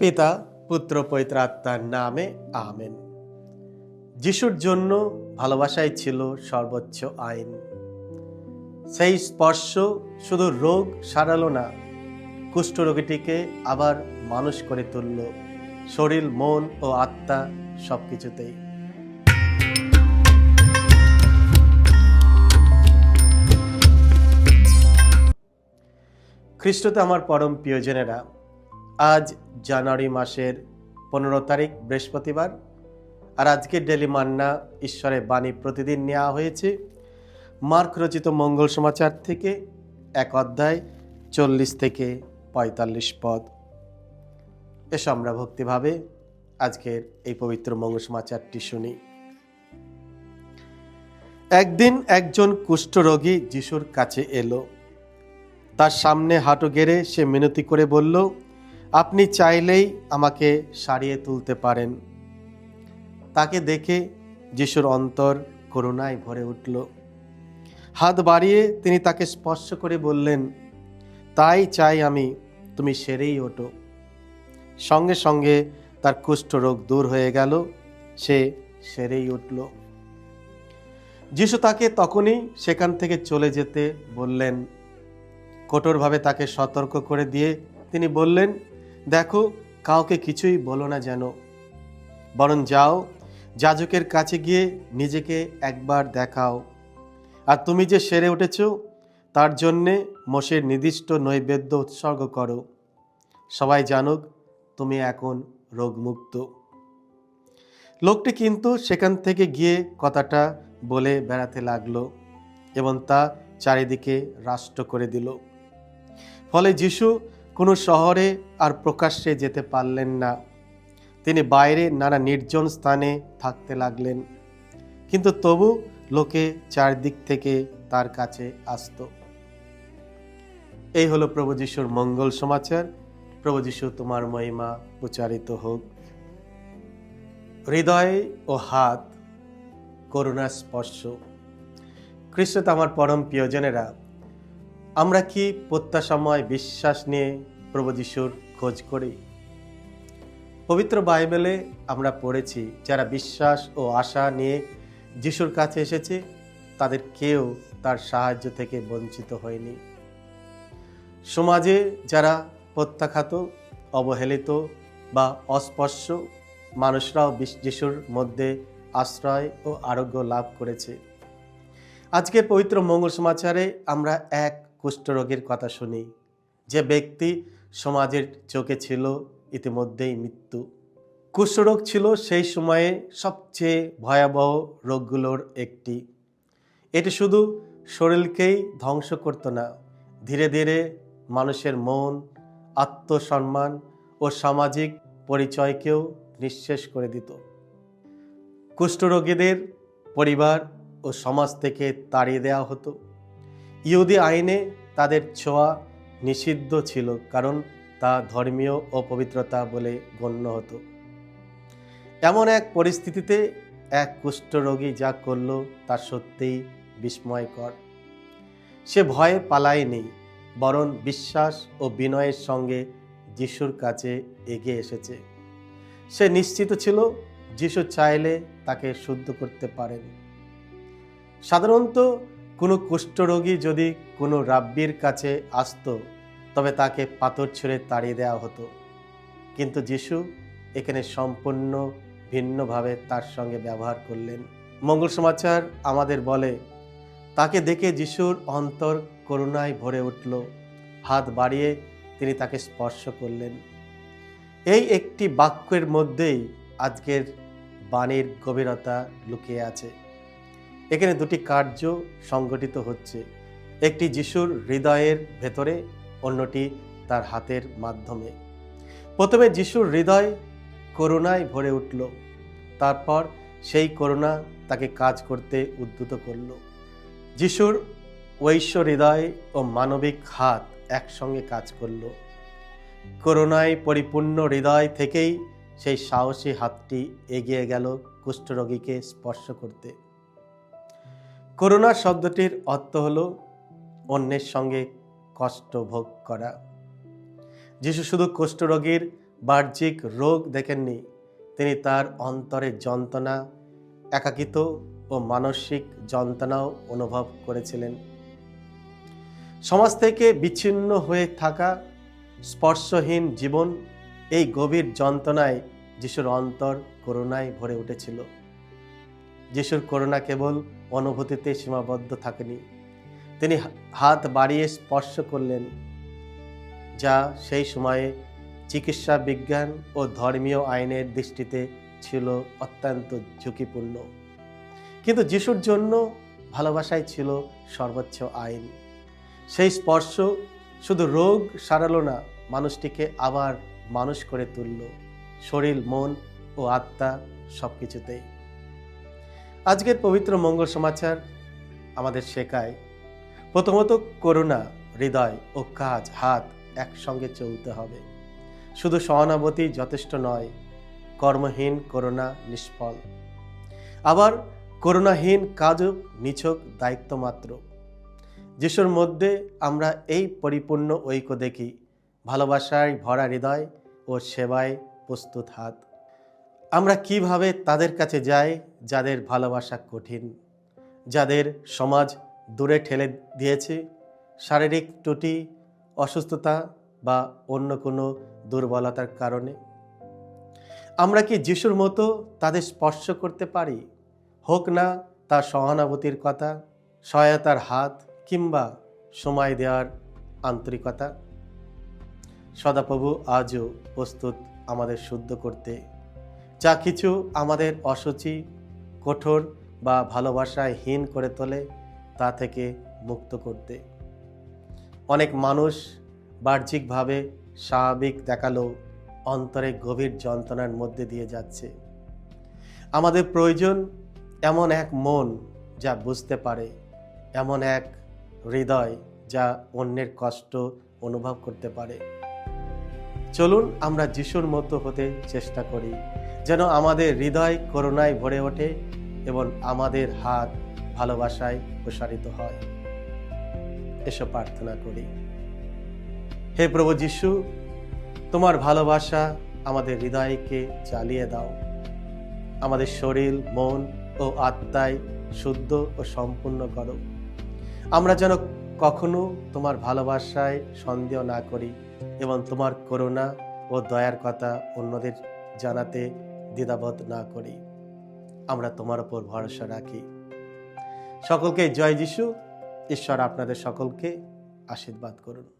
পিতা, পুত্র, পবিত্র আত্মার নামে আমেন। যিশুর জন্য ভালোবাসাই ছিল সর্বোচ্চ আইন। সেই স্পর্শ শুধু রোগ সারালো না কুষ্ঠরোগীটিকে আবার মানুষ করে তুলল, শরীর, মন ও আত্মা সব কিছুতেই খ্রিস্টতে আমার পরম প্রিয়জনেরা আজ জানুয়ারি মাসের পনেরো তারিখ, বৃহস্পতিবার। আর আজকের ডেলি মান্না ঈশ্বরের বাণী প্রতিদিন নেওয়া হয়েছে। মার্ক রচিত মঙ্গল সমাচার থেকে এক অধ্যায় চল্লিশ থেকে পঁয়তাল্লিশ পদ। এসো আমরা ভক্তিভাবে আজকের এই পবিত্র মঙ্গল সমাচারটি শুনি। একদিন একজন কুষ্ঠরোগী যিশুর কাছে এলো। তার সামনে হাঁটু গেড়ে সে মিনতি করে বলল আপনি চাইলেই আমাকে সারিয়ে তুলতে পারেন। তাকে দেখে যিশুর অন্তর করুণায় ভরে উঠল। হাত বাড়িয়ে তিনি তাকে স্পর্শ করে বললেন, তাই চাই আমি, তুমি সেরেই ওঠো। সঙ্গে সঙ্গে তার কুষ্ঠরোগ দূর হয়ে গেল, সে সেরেই উঠল। যিশু তাকে তখনই সেখান থেকে চলে যেতে বললেন। কঠোরভাবে তাকে সতর্ক করে দিয়ে তিনি বললেন দেখো, কাউকে কিছুই বলো না যেন। বরং যাও, যাজকের কাছে গিয়ে নিজেকে একবার দেখাও। আর তুমি যে সেরে উঠেছ, তার জন্যে মোষের নির্দিষ্ট নৈবেদ্য উৎসর্গ করো। সবাই জানুক, তুমি এখন রোগমুক্ত। লোকটি কিন্তু সেখান থেকে গিয়ে কথাটা বলে বেড়াতে লাগল এবং তা চারিদিকে রাষ্ট্র করে দিল। ফলে যিশু কোনো শহরে আর প্রকাশ্যে যেতে পারলেন না। তিনি বাইরে নানা নির্জন স্থানে থাকতে লাগলেন। কিন্তু তবু লোকে চারদিক থেকে তার কাছে আসতো। এই হলো প্রভু যিশুর মঙ্গল সমাচার। প্রভু যিশু, তোমার মহিমা উচ্চারিত হোক। হৃদয় ও হাত, করুণা স্পর্শ। খ্রিস্ট আমার পরম প্রিয়জনেরা আমরা কি প্রত্যাশাময় বিশ্বাস নিয়ে প্রভু যিশুর খোঁজ করি? পবিত্র বাইবেলে আমরা পড়েছি, যারা বিশ্বাস ও আশা নিয়ে যিশুর কাছে এসেছে, তাদের কেউ তার সাহায্য থেকে বঞ্চিত হয়নি। সমাজে যারা প্রত্যাখ্যাত, অবহেলিত বা অস্পর্শ, মানুষরাও যিশুর মধ্যে আশ্রয় ও আরোগ্য লাভ করেছে। আজকের পবিত্র মঙ্গল সমাচারে আমরা এক কুষ্ঠরোগীর কথা শুনি। যে ব্যক্তি সমাজের চোখে ছিল, ইতিমধ্যেই মৃত্যু। কুষ্ঠরোগ ছিল সেই সময়ে সবচেয়ে ভয়াবহ রোগগুলোর একটি। এটি শুধু শরীরকেই ধ্বংস করত না, ধীরে ধীরে মানুষের মন, আত্মসম্মান ও সামাজিক পরিচয়কেও নিঃশেষ করে দিত। কুষ্ঠরোগীদের পরিবার ও সমাজ থেকে তাড়িয়ে দেওয়া হতো। ইহুদি আইনে তাদের ছোঁয়া নিষিদ্ধ ছিল কারণ তা ধর্মীয় অপবিত্রতা বলে গণ্য হতো। এমন এক পরিস্থিতিতে এক কুষ্ঠরোগী যা করল তা সত্যিই বিস্ময়কর। সে ভয়ে পালায়নি, বরং বিশ্বাস ও বিনয়ের সঙ্গে যিশুর কাছে এগিয়ে এসেছে। সে নিশ্চিত ছিল যিশু চাইলে তাকে শুদ্ধ করতে পারেন। সাধারণত কোনো কুষ্ঠরোগী যদি কোনো রাব্বির কাছে আসতো, তবে তাকে পাথর ছুঁড়ে তাড়িয়ে দেওয়া হতো। কিন্তু যিশু এখানে সম্পূর্ণ ভিন্নভাবে তার সঙ্গে ব্যবহার করলেন। মঙ্গল সমাচার আমাদের বলে, তাকে দেখে যিশুর অন্তর করুণায় ভরে উঠল, হাত বাড়িয়ে তিনি তাকে স্পর্শ করলেন। এই একটি বাক্যের মধ্যেই আজকের বাণীর গভীরতা লুকিয়ে আছে। এখানে দুটি কার্য সংগঠিত হচ্ছে। একটি যিশুর হৃদয়ের ভেতরে, অন্যটি তার হাতের মাধ্যমে। প্রথমে যিশুর হৃদয় করুণায় ভরে উঠল। তারপর সেই করুণা তাকে কাজ করতে উদ্যুত করল। যিশুর ঐশ্ব হৃদয় ও মানবিক হাত একসঙ্গে কাজ করল। করুণায় পরিপূর্ণ হৃদয় থেকেই সেই সাহসী হাতটি এগিয়ে গেল কুষ্ঠরোগীকে স্পর্শ করতে। করুণা শব্দটির অর্থ হলো অন্যের সঙ্গে কষ্ট ভোগ করা। যিশু শুধু কুষ্ঠরোগীর বাহ্যিক রোগ দেখেননি, তিনি তার অন্তরের যন্ত্রণা একাকিত ও মানসিক যন্ত্রণাও অনুভব করেছিলেন। সমাজ থেকে বিচ্ছিন্ন হয়ে থাকা স্পর্শহীন জীবন এই গভীর যন্ত্রণায় যিশুর অন্তর করুণায় ভরে উঠেছিল। যিশুর করুণা কেবল অনুভূতিতে সীমাবদ্ধ থাকেনি। তিনি হাত বাড়িয়ে স্পর্শ করলেন, যা সেই সময়ে চিকিৎসা বিজ্ঞান ও ধর্মীয় আইনের দৃষ্টিতে ছিল অত্যন্ত ঝুঁকিপূর্ণ। কিন্তু যিশুর জন্য ভালোবাসাই ছিল সর্বোচ্চ আইন। সেই স্পর্শ শুধু রোগ সারালো না, মানুষটিকে আবার মানুষ করে তুলল। শরীর, মন ও আত্মা সব কিছুতেই আজকের পবিত্র মঙ্গল সমাচার আমাদের শেখায়। প্রথমত করুণা, হৃদয় ও কাজ, হাত একসঙ্গে চলতে হবে। শুধু সহানুভূতি যথেষ্ট নয়, কর্মহীন, করুণা নিষ্ফল। আবার করুণাহীন, কাজও নিছক দায়িত্ব মাত্র। যিশুর মধ্যে আমরা এই পরিপূর্ণ ঐক্য দেখি, ভালোবাসায় ভরা হৃদয় ও সেবায় প্রস্তুত হাত। আমরা কীভাবে তাদের কাছে যাই যাদের ভালোবাসা কঠিন, যাদের সমাজ দূরে ঠেলে দিয়েছে, শারীরিক ত্রুটি, অসুস্থতা বা অন্য কোনো দুর্বলতার কারণে। আমরা কি যিশুর মতো তাদের স্পর্শ করতে পারি? হোক না তার সহানুভূতির কথা, সহায়তার হাত কিংবা সময় দেওয়ার আন্তরিকতা। সদাপ্রভু আজও প্রস্তুত আমাদের শুদ্ধ করতে। যা কিছু আমাদের অসুচি কঠোর বা ভালোবাসায় হীন করে তোলে, তা থেকে মুক্ত করতে। অনেক মানুষ বাহ্যিকভাবে স্বাভাবিক দেখালেও অন্তরে গভীর যন্ত্রণার মধ্যে দিয়ে যাচ্ছে। আমাদের প্রয়োজন এমন এক মন যা বুঝতে পারে, এমন এক হৃদয় যা অন্যের কষ্ট অনুভব করতে পারে। চলুন আমরা যিশুর মতো হতে চেষ্টা করি, যেন আমাদের হৃদয় করুণায় ভরে ওঠে এবং আমাদের হাত ভালোবাসায় প্রসারিত হয়। এসব প্রার্থনা করি। হে প্রভু যিশু, তোমার ভালোবাসা আমাদের হৃদয়কে চালিয়ে দাও। আমাদের শরীর, মন ও আত্মায় শুদ্ধ ও সম্পূর্ণ করো। আমরা যেন কখনো তোমার ভালোবাসায় সন্দেহ না করি এবং তোমার করুণা ও দয়ার কথা অন্যদের জানাতে দ্বিধাবোধ না করি। আমরা তোমার ওপর ভরসা রাখি। সকলকে জয় যিশু। ঈশ্বর আপনাদের সকলকে আশীর্বাদ করুন।